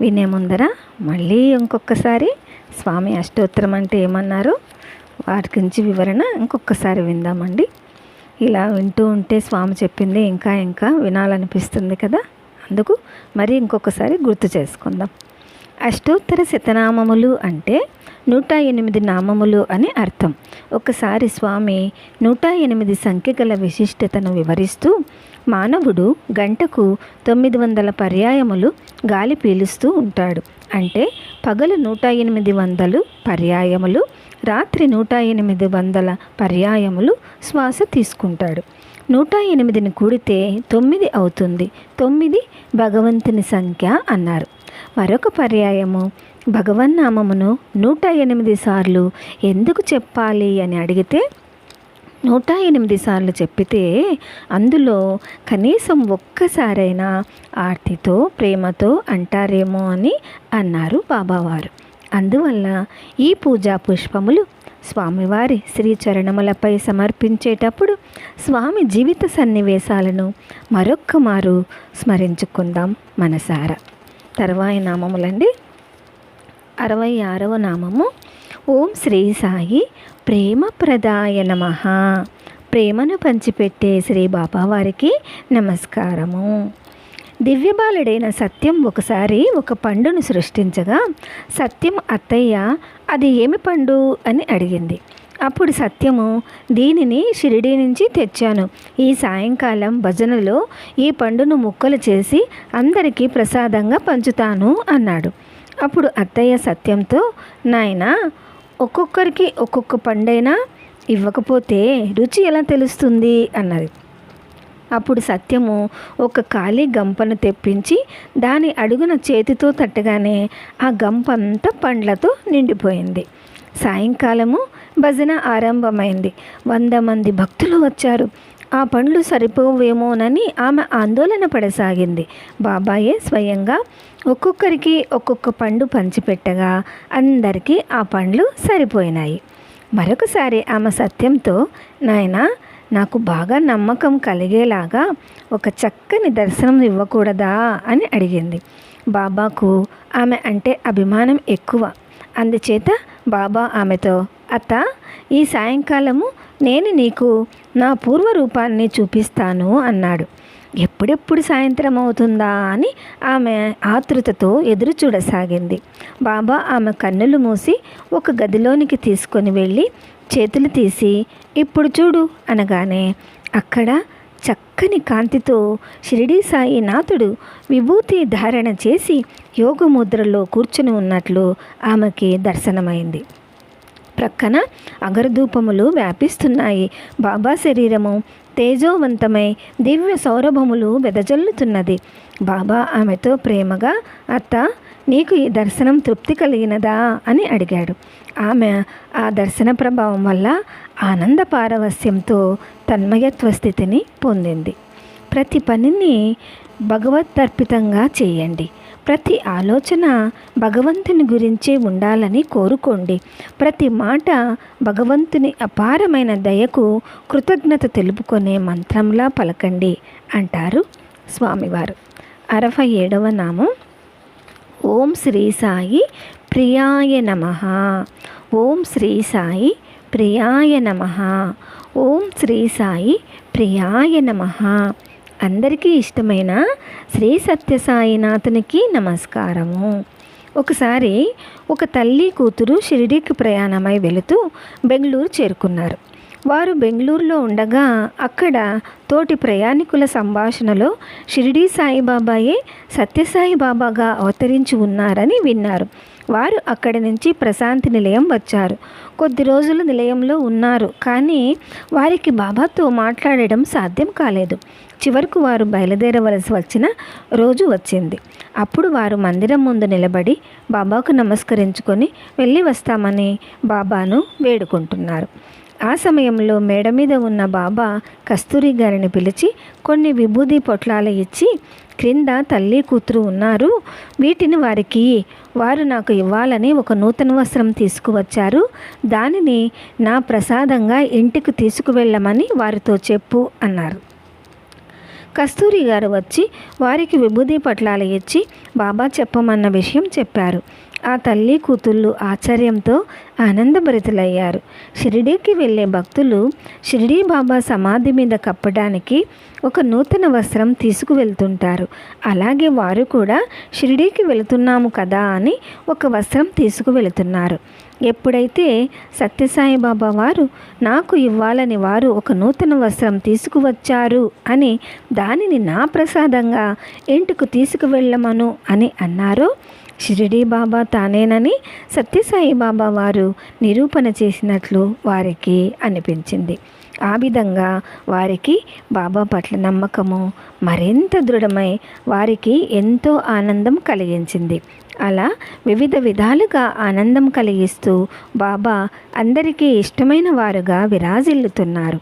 వినే ముందర మళ్ళీ ఇంకొకసారి స్వామి అష్టోత్తరం అంటే ఏమన్నారు? వాటి గురించి వివరణ ఇంకొకసారి విందామండి. ఇలా వింటూ ఉంటే స్వామి చెప్పింది ఇంకా ఇంకా వినాలనిపిస్తుంది కదా? అందుకు మరి ఇంకొకసారి గుర్తు చేసుకుందాం. అష్టోత్తర శతనామములు అంటే నూట ఎనిమిది నామములు అని అర్థం. ఒకసారి స్వామి నూట ఎనిమిది సంఖ్య గల విశిష్టతను వివరిస్తూ మానవుడు గంటకు తొమ్మిది వందల పర్యాయములు గాలి పీలుస్తూ ఉంటాడు. అంటే పగలు నూట ఎనిమిది వందలు పర్యాయములు రాత్రి నూట ఎనిమిది వందల పర్యాయములు శ్వాస తీసుకుంటాడు. నూట ఎనిమిదిని కూడితే తొమ్మిది అవుతుంది. తొమ్మిది భగవంతుని సంఖ్య అన్నారు. మరొక పర్యాయము. భగవన్నామమును నూట ఎనిమిది సార్లు ఎందుకు చెప్పాలి అని అడిగితే నూట ఎనిమిది సార్లు చెప్పితే అందులో కనీసం ఒక్కసారైనా ఆర్తితో ప్రేమతో అంటారేమో అని అన్నారు బాబావారు. అందువల్ల ఈ పూజా పుష్పములు స్వామివారి శ్రీచరణములపై సమర్పించేటప్పుడు స్వామి జీవిత సన్నివేశాలను మరొక్కమారు స్మరించుకుందాం మనసారా. తర్వాయి నామములండి. అరవై ఆరవ నామము. ఓం శ్రీ సాయి ప్రేమ ప్రదాయ నమ. ప్రేమను పంచిపెట్టే శ్రీ బాబావారికి నమస్కారము. దివ్యబాలుడైన సత్యం ఒకసారి ఒక పండును సృష్టించగా సత్యం అత్తయ్య అది ఏమి పండు? అని అడిగింది. అప్పుడు సత్యము దీనిని షిరిడీ నుంచి తెచ్చాను. ఈ సాయంకాలం భజనలో ఈ పండును ముక్కలు చేసి అందరికీ ప్రసాదంగా పంచుతాను అన్నాడు. అప్పుడు అత్తయ్య సత్యంతో నాయన ఒక్కొక్కరికి ఒక్కొక్క పండైనా ఇవ్వకపోతే రుచి ఎలా తెలుస్తుంది అన్నది. అప్పుడు సత్యము ఒక ఖాళీ గంపను తెప్పించి దాని అడుగున చేతితో తట్టగానే ఆ గంపంతా పండ్లతో నిండిపోయింది. సాయంకాలము భజన ఆరంభమైంది. వంద మంది భక్తులు వచ్చారు. ఆ పండ్లు సరిపోవేమోనని ఆమె ఆందోళన పడసాగింది. బాబాయే స్వయంగా ఒక్కొక్కరికి ఒక్కొక్క పండు పంచిపెట్టగా అందరికీ ఆ పండ్లు సరిపోయినాయి. మరొకసారి ఆమె సత్యంతో నాయన నాకు బాగా నమ్మకం కలిగేలాగా ఒక చక్కని దర్శనం ఇవ్వకూడదా? అని అడిగింది. బాబాకు ఆమె అంటే అభిమానం ఎక్కువ. అందుచేత బాబా ఆమెతో అత్త ఈ సాయంకాలము నేను నీకు నా పూర్వ రూపాన్ని చూపిస్తాను అన్నాడు. ఎప్పుడెప్పుడు సాయంత్రం అవుతుందా అని ఆమె ఆతృతతో ఎదురు చూడసాగింది. బాబా ఆమె కన్నులు మూసి ఒక గదిలోనికి తీసుకొని వెళ్ళి చేతులు తీసి ఇప్పుడు చూడు అనగానే అక్కడ చక్కని కాంతితో షిరిడీ సాయి నాథుడు విభూతి ధారణ చేసి యోగముద్రలో కూర్చుని ఉన్నట్లు ఆమెకి దర్శనమైంది. ప్రక్కన అగరధూపములు వ్యాపిస్తున్నాయి. బాబా శరీరము తేజోవంతమై దివ్య సౌరభములు వెదజల్లుతున్నది. బాబా ఆమెతో ప్రేమగా అత్త నీకు ఈ దర్శనం తృప్తి కలిగినదా అని అడిగాడు. ఆమె ఆ దర్శన ప్రభావం వల్ల ఆనంద పారవస్యంతో తన్మయత్వ స్థితిని పొందింది. ప్రతి పనిని భగవద్దర్పితంగా చేయండి. ప్రతి ఆలోచన భగవంతుని గురించే ఉండాలని కోరుకోండి. ప్రతి మాట భగవంతుని అపారమైన దయకు కృతజ్ఞత తెలుపుకునే మంత్రంలా పలకండి అంటారు స్వామివారు. అరవై ఏడవ నామం. ఓం శ్రీ సాయి ప్రియాయ నమ. ఓం శ్రీ సాయి ప్రియాయ నమ. ఓం శ్రీ సాయి ప్రియాయ నమ. అందరికీ ఇష్టమైన శ్రీ సత్యసాయినాథునికి నమస్కారము. ఒకసారి ఒక తల్లి కూతురు షిరిడీకి ప్రయాణమై వెళుతూ బెంగళూరు చేరుకున్నారు. వారు బెంగళూరులో ఉండగా అక్కడ తోటి ప్రయాణికుల సంభాషణలో షిరిడీ సాయిబాబాయే సత్యసాయి బాబాగా అవతరించి ఉన్నారని విన్నారు. వారు అక్కడి నుంచి ప్రశాంతి నిలయం వచ్చారు. కొద్ది రోజులు నిలయంలో ఉన్నారు. కానీ వారికి బాబాతో మాట్లాడడం సాధ్యం కాలేదు. చివరకు వారు బయలుదేరవలసి వచ్చిన రోజు వచ్చింది. అప్పుడు వారు మందిరం ముందు నిలబడి బాబాకు నమస్కరించుకొని వెళ్ళి వస్తామని బాబాను వేడుకుంటున్నారు. ఆ సమయంలో మేడ మీద ఉన్న బాబా కస్తూరి గారిని పిలిచి కొన్ని విభూది పొట్లాలు ఇచ్చి క్రింద తల్లి కూతురు ఉన్నారు వీటిని వారికి వారు నాకు ఇవ్వాలని ఒక నూతన వస్త్రం తీసుకువచ్చారు. దానిని నా ప్రసాదంగా ఇంటికి తీసుకువెళ్ళమని వారితో చెప్పు అన్నారు. కస్తూరి గారు వచ్చి వారికి విభూది పట్లాలు ఇచ్చి బాబా చెప్పమన్న విషయం చెప్పారు. ఆ తల్లి కూతుళ్ళు ఆశ్చర్యంతో ఆనందభరితులయ్యారు. షిరిడీకి వెళ్ళే భక్తులు షిరిడీ బాబా సమాధి మీద కప్పడానికి ఒక నూతన వస్త్రం తీసుకువెళ్తుంటారు. అలాగే వారు కూడా షిరిడీకి వెళుతున్నాము కదా అని ఒక వస్త్రం తీసుకువెళుతున్నారు. ఎప్పుడైతే సత్యసాయి బాబా వారు నాకు ఇవ్వాలని వారు ఒక నూతన వస్త్రం తీసుకువచ్చారు అని దానిని నా ప్రసాదంగా ఇంటికి తీసుకువెళ్ళమను అని అన్నారో షిరిడీ బాబా తానేనని సత్యసాయి బాబా వారు నిరూపణ చేసినట్లు వారికి అనిపించింది. ఆ విధంగా వారికి బాబా పట్ల నమ్మకము మరింత దృఢమై వారికి ఎంతో ఆనందం కలిగించింది. అలా వివిధ విధాలుగా ఆనందం కలిగిస్తూ బాబా అందరికీ ఇష్టమైన వారుగా విరాజిల్లుతున్నారు.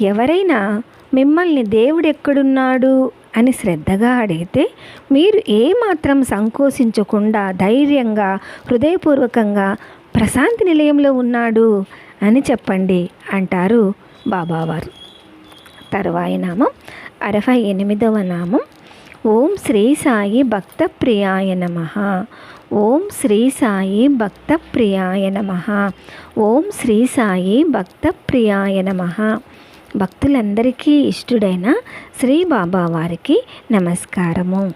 ఎవరైనా మిమ్మల్ని దేవుడెక్కడున్నాడు? అని శ్రద్ధగా అడిగితే మీరు ఏమాత్రం సంకోచించకుండా ధైర్యంగా హృదయపూర్వకంగా ప్రశాంతి నిలయంలో ఉన్నాడు అని చెప్పండి అంటారు బాబావారు. తరువాయి నామం అరవై ఎనిమిదవ నామం ఓం శ్రీ సాయి భక్త ప్రియాయ నమ. ఓం శ్రీ సాయి భక్త ప్రియాయ నమ. ఓం శ్రీ సాయి భక్త ప్రియాయ నమ. భక్తులందరికీ ఇష్టుడైన శ్రీ బాబా వారికి నమస్కారము.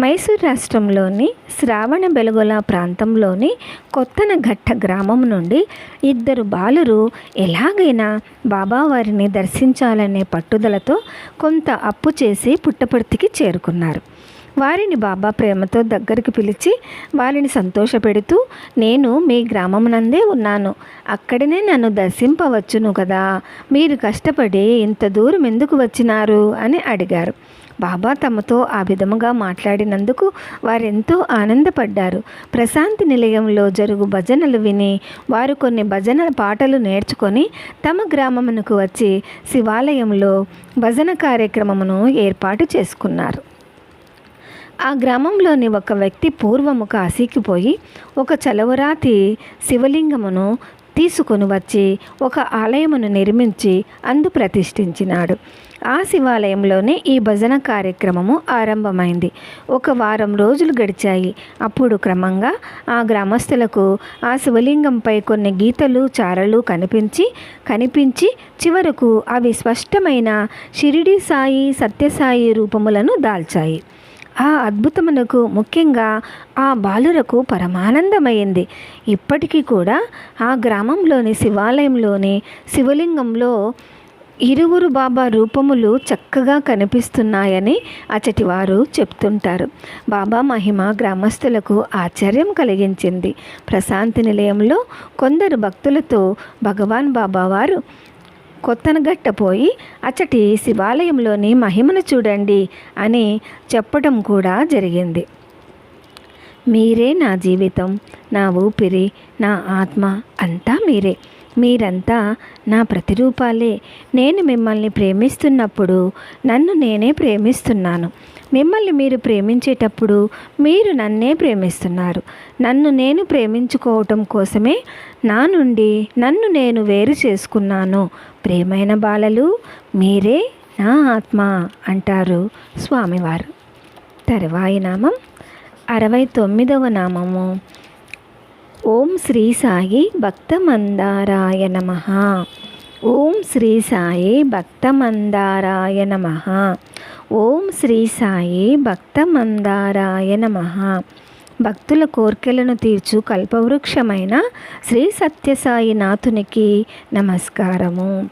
మైసూర్ రాష్ట్రంలోని శ్రావణ బెలగొల ప్రాంతంలోని కొత్తనఘట్ట గ్రామం నుండి ఇద్దరు బాలురు ఎలాగైనా బాబావారిని దర్శించాలనే పట్టుదలతో కొంత అప్పు చేసి పుట్టపర్తికి చేరుకున్నారు. వారిని బాబా ప్రేమతో దగ్గరికి పిలిచి వారిని సంతోషపెడుతూ నేను మీ గ్రామమునందే ఉన్నాను. అక్కడనే నన్ను దర్శింపవచ్చును కదా. మీరు కష్టపడి ఇంత దూరం ఎందుకు వచ్చినారు? అని అడిగారు. బాబా తమతో ఆ విధముగా మాట్లాడినందుకు వారెంతో ఆనందపడ్డారు. ప్రశాంతి నిలయంలో జరుగు భజనలు విని వారు కొన్ని భజన పాటలు నేర్చుకొని తమ గ్రామమునకు వచ్చి శివాలయంలో భజన కార్యక్రమమును ఏర్పాటు చేసుకున్నారు. ఆ గ్రామంలోని ఒక వ్యక్తి పూర్వము కాశీకిపోయి ఒక చలవరాతి శివలింగమును తీసుకొని వచ్చి ఒక ఆలయమును నిర్మించి అందు ప్రతిష్ఠించినాడు. ఆ శివాలయంలోనే ఈ భజన కార్యక్రమము ఆరంభమైంది. ఒక వారం రోజులు గడిచాయి. అప్పుడు క్రమంగా ఆ గ్రామస్తులకు ఆ శివలింగంపై కొన్ని గీతలు చారలు కనిపించి కనిపించి చివరకు అవి స్పష్టమైన షిరిడి సాయి సత్యసాయి రూపములను దాల్చాయి. ఆ అద్భుతమునకు ముఖ్యంగా ఆ బాలురకు పరమానందమైంది. ఇప్పటికీ కూడా ఆ గ్రామంలోని శివాలయంలోని శివలింగంలో ఇరువురు బాబా రూపములు చక్కగా కనిపిస్తున్నాయని అచటివారు చెప్తుంటారు. బాబా మహిమ గ్రామస్తులకు ఆశ్చర్యం కలిగించింది. ప్రశాంతి నిలయంలో కొందరు భక్తులతో భగవాన్ బాబా వారు కొత్తనగట్టపోయి అచ్చటి శివాలయంలోని మహిమను చూడండి అని చెప్పడం కూడా జరిగింది. మీరే నా జీవితం నా ఊపిరి నా ఆత్మ అంతా మీరే. మీరంతా నా ప్రతిరూపాలే. నేను మిమ్మల్ని ప్రేమిస్తున్నప్పుడు నన్ను నేనే ప్రేమిస్తున్నాను. మిమ్మల్ని మీరు ప్రేమించేటప్పుడు మీరు నన్నే ప్రేమిస్తున్నారు. నన్ను నేను ప్రేమించుకోవటం కోసమే నా నుండి నన్ను నేను వేరు చేసుకున్నాను. ప్రేమైన బాలలు మీరే నా ఆత్మ అంటారు స్వామివారు. తర్వాయి నామం అరవై తొమ్మిదవ నామము. ఓం శ్రీ సాయి భక్తమందారాయ నమ. ఓం శ్రీ సాయి భక్తమందారాయ నమ. ఓం శ్రీ సాయి భక్తమందారాయ నమ. భక్తుల కోర్కెలను తీర్చు కల్పవృక్షమైన శ్రీ సత్యసాయి నాథునికి నమస్కారము.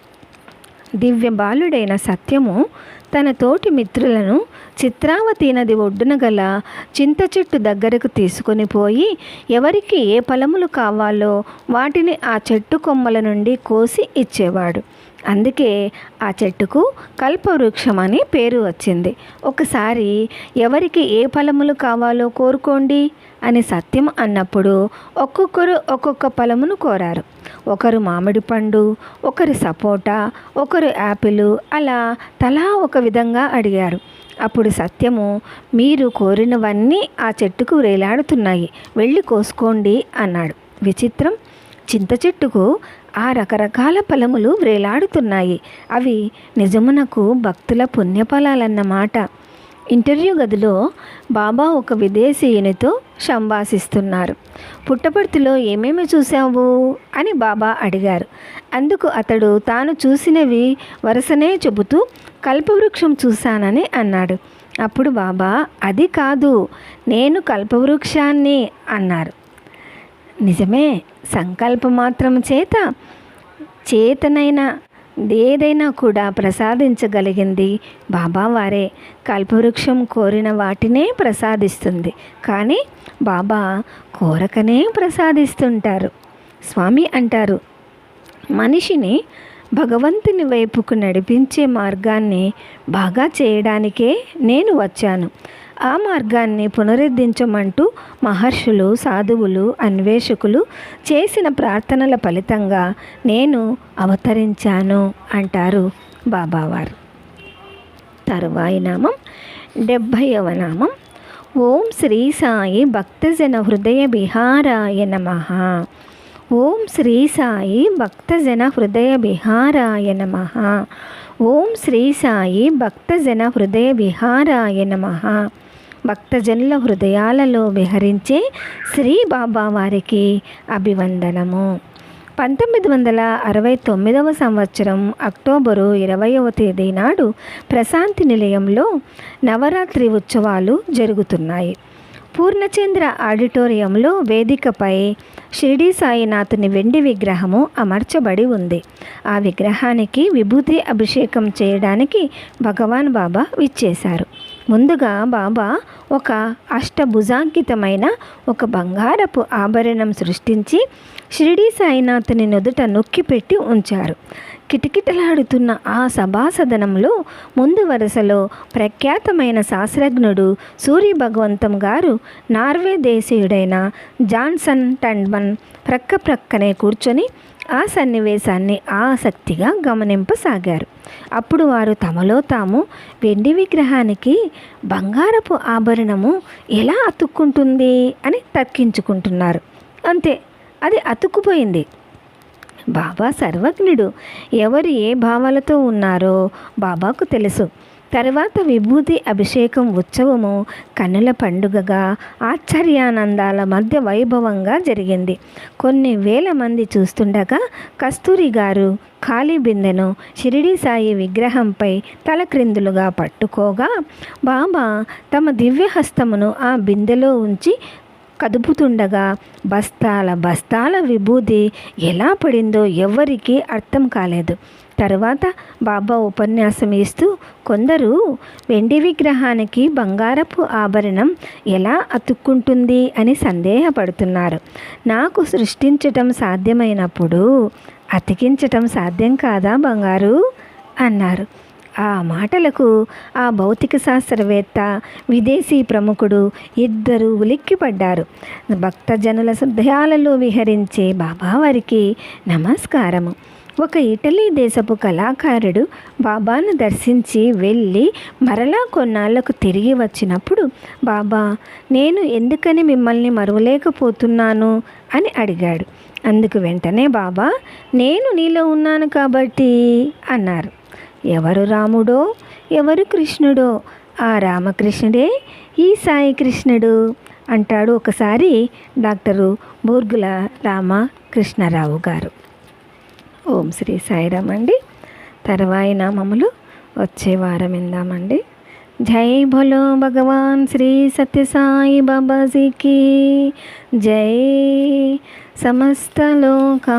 దివ్య బాలుడైన సత్యము తన తోటి మిత్రులను చిత్రావతి నది ఒడ్డున గల చింత చెట్టు దగ్గరకు తీసుకొని పోయి ఎవరికి ఏ ఫలములు కావాలో వాటిని ఆ చెట్టు కొమ్మల నుండి కోసి ఇచ్చేవాడు. అందుకే ఆ చెట్టుకు కల్పవృక్షం అని పేరు వచ్చింది. ఒకసారి ఎవరికి ఏ ఫలములు కావాలో కోరుకోండి అని సత్యం అన్నప్పుడు ఒక్కొక్కరు ఒక్కొక్క ఫలమును కోరారు. ఒకరు మామిడి పండు ఒకరు సపోటా ఒకరు యాపిల్ అలా తలా ఒక విధంగా అడిగారు. అప్పుడు సత్యము మీరు కోరినవన్నీ ఆ చెట్టుకు వేలాడుతున్నాయి వెళ్ళి కోసుకోండి అన్నాడు. విచిత్రం! చింత చెట్టుకు ఆ రకరకాల ఫలములు వ్రేలాడుతున్నాయి అవి నిజమునకు భక్తుల పుణ్యఫలాలన్నమాట. ఇంటర్వ్యూ గదిలో బాబా ఒక విదేశీయునితో సంభాషిస్తున్నారు. పుట్టపర్తిలో ఏమేమి చూసావు అని బాబా అడిగారు. అందుకు అతడు తాను చూసినవి వరుసనే చెబుతూ కల్పవృక్షం చూశానని అన్నాడు. అప్పుడు బాబా అది కాదు నేను కల్పవృక్షాన్ని అన్నారు. నిజమే సంకల్ప మాత్రం చేత చేతనైన ఏదైనా కూడా ప్రసాదించగలిగింది బాబావారే కల్పవృక్షం కోరిన వాటినే ప్రసాదిస్తుంది. కానీ బాబా కోరకనే ప్రసాదిస్తుంటారు. స్వామి అంటారు మనిషిని భగవంతుని వైపుకు నడిపించే మార్గాన్ని బాగా చేయడానికే నేను వచ్చాను. ఆ మార్గాన్ని పునరుద్ధరించమంటూ మహర్షులు సాధువులు అన్వేషకులు చేసిన ప్రార్థనల ఫలితంగా నేను అవతరించాను అంటారు బాబావారు. తరువాయి నామం డెబ్భైవ నామం. ఓం శ్రీ సాయి భక్తజన హృదయ విహారాయ నమ. ఓం శ్రీ సాయి భక్తజన హృదయ విహారాయ నమ. ఓం శ్రీ సాయి భక్తజన హృదయ విహారాయ నమ. భక్తజనుల హృదయాలలో విహరించే శ్రీ బాబా వారికి అభివందనము. పంతొమ్మిది వందల అరవై తొమ్మిదవ సంవత్సరం అక్టోబరు ఇరవయవ తేదీ నాడు ప్రశాంతి నిలయంలో నవరాత్రి ఉత్సవాలు జరుగుతున్నాయి. పూర్ణచంద్ర ఆడిటోరియంలో వేదికపై షిరిడి సాయినాథుని వెండి విగ్రహము అమర్చబడి ఉంది. ఆ విగ్రహానికి విభూతి అభిషేకం చేయడానికి భగవాన్ బాబా విచ్చేశారు. ముందుగా బాబా ఒక అష్టభుజాంకితమైన ఒక బంగారపు ఆభరణం సృష్టించి షిరిడి సాయినాథుని నుదుట నొక్కిపెట్టి ఉంచారు. కిటకిటలాడుతున్న ఆ సభాసదనంలో ముందు వరుసలో ప్రఖ్యాతమైన శాస్త్రజ్ఞుడు సూర్య భగవంతం గారు నార్వే దేశీయుడైన జాన్సన్ టండ్మన్ ప్రక్క ప్రక్కనే కూర్చొని ఆ సన్నివేశాన్ని ఆసక్తిగా గమనింపసాగారు. అప్పుడు వారు తమలో తాము వెండి విగ్రహానికి బంగారపు ఆభరణము ఎలా అతుక్కుంటుంది అని తర్కించుకుంటున్నారు. అంతే అది అతుక్కుపోయింది. బాబా సర్వజ్ఞుడు. ఎవరు ఏ భావాలతో ఉన్నారో బాబాకు తెలుసు. తర్వాత విభూతి అభిషేకం ఉత్సవము కన్నుల పండుగగా ఆశ్చర్యానందాల మధ్య వైభవంగా జరిగింది. కొన్ని వేల మంది చూస్తుండగా కస్తూరి గారు ఖాళీ బిందెను షిరిడి సాయి విగ్రహంపై తలక్రిందులుగా పట్టుకోగా బాబా తమ దివ్యహస్తమును ఆ బిందెలో ఉంచి కదుపుతుండగా బస్తాల బస్తాల విభూతి ఎలా పడిందో ఎవ్వరికీ అర్థం కాలేదు. తర్వాత బాబా ఉపన్యాసం ఇస్తూ కొందరు వెండి విగ్రహానికి బంగారపు ఆభరణం ఎలా అతుక్కుంటుంది అని సందేహపడుతున్నారు. నాకు సృష్టించటం సాధ్యమైనప్పుడు అతికించటం సాధ్యం కాదా బంగారు? అన్నారు. ఆ మాటలకు ఆ భౌతిక శాస్త్రవేత్త విదేశీ ప్రముఖుడు ఇద్దరు ఉలిక్కిపడ్డారు. భక్తజనుల హృదయాలలో విహరించే బాబావారికి నమస్కారము. ఒక ఇటలీ దేశపు కళాకారుడు బాబాను దర్శించి వెళ్ళి మరలా కొన్నాళ్ళకు తిరిగి వచ్చినప్పుడు బాబా నేను ఎందుకని మిమ్మల్ని మరువలేకపోతున్నాను? అని అడిగాడు. అందుకు వెంటనే బాబా నేను నీలో ఉన్నాను కాబట్టి అన్నారు. ఎవరు రాముడో? ఎవరు కృష్ణుడో? ఆ రామకృష్ణుడే ఈ సాయి కృష్ణుడు అంటాడు ఒకసారి డాక్టరు బూర్గుల రామకృష్ణరావు గారు. ఓం శ్రీ సాయిరామ్ అండి. తర్వాయి నామములు వచ్చే వారం ఇందామండి జై భోలో భగవాన్ శ్రీ సత్యసాయి బాబాజీకి. జై సమస్తలోకా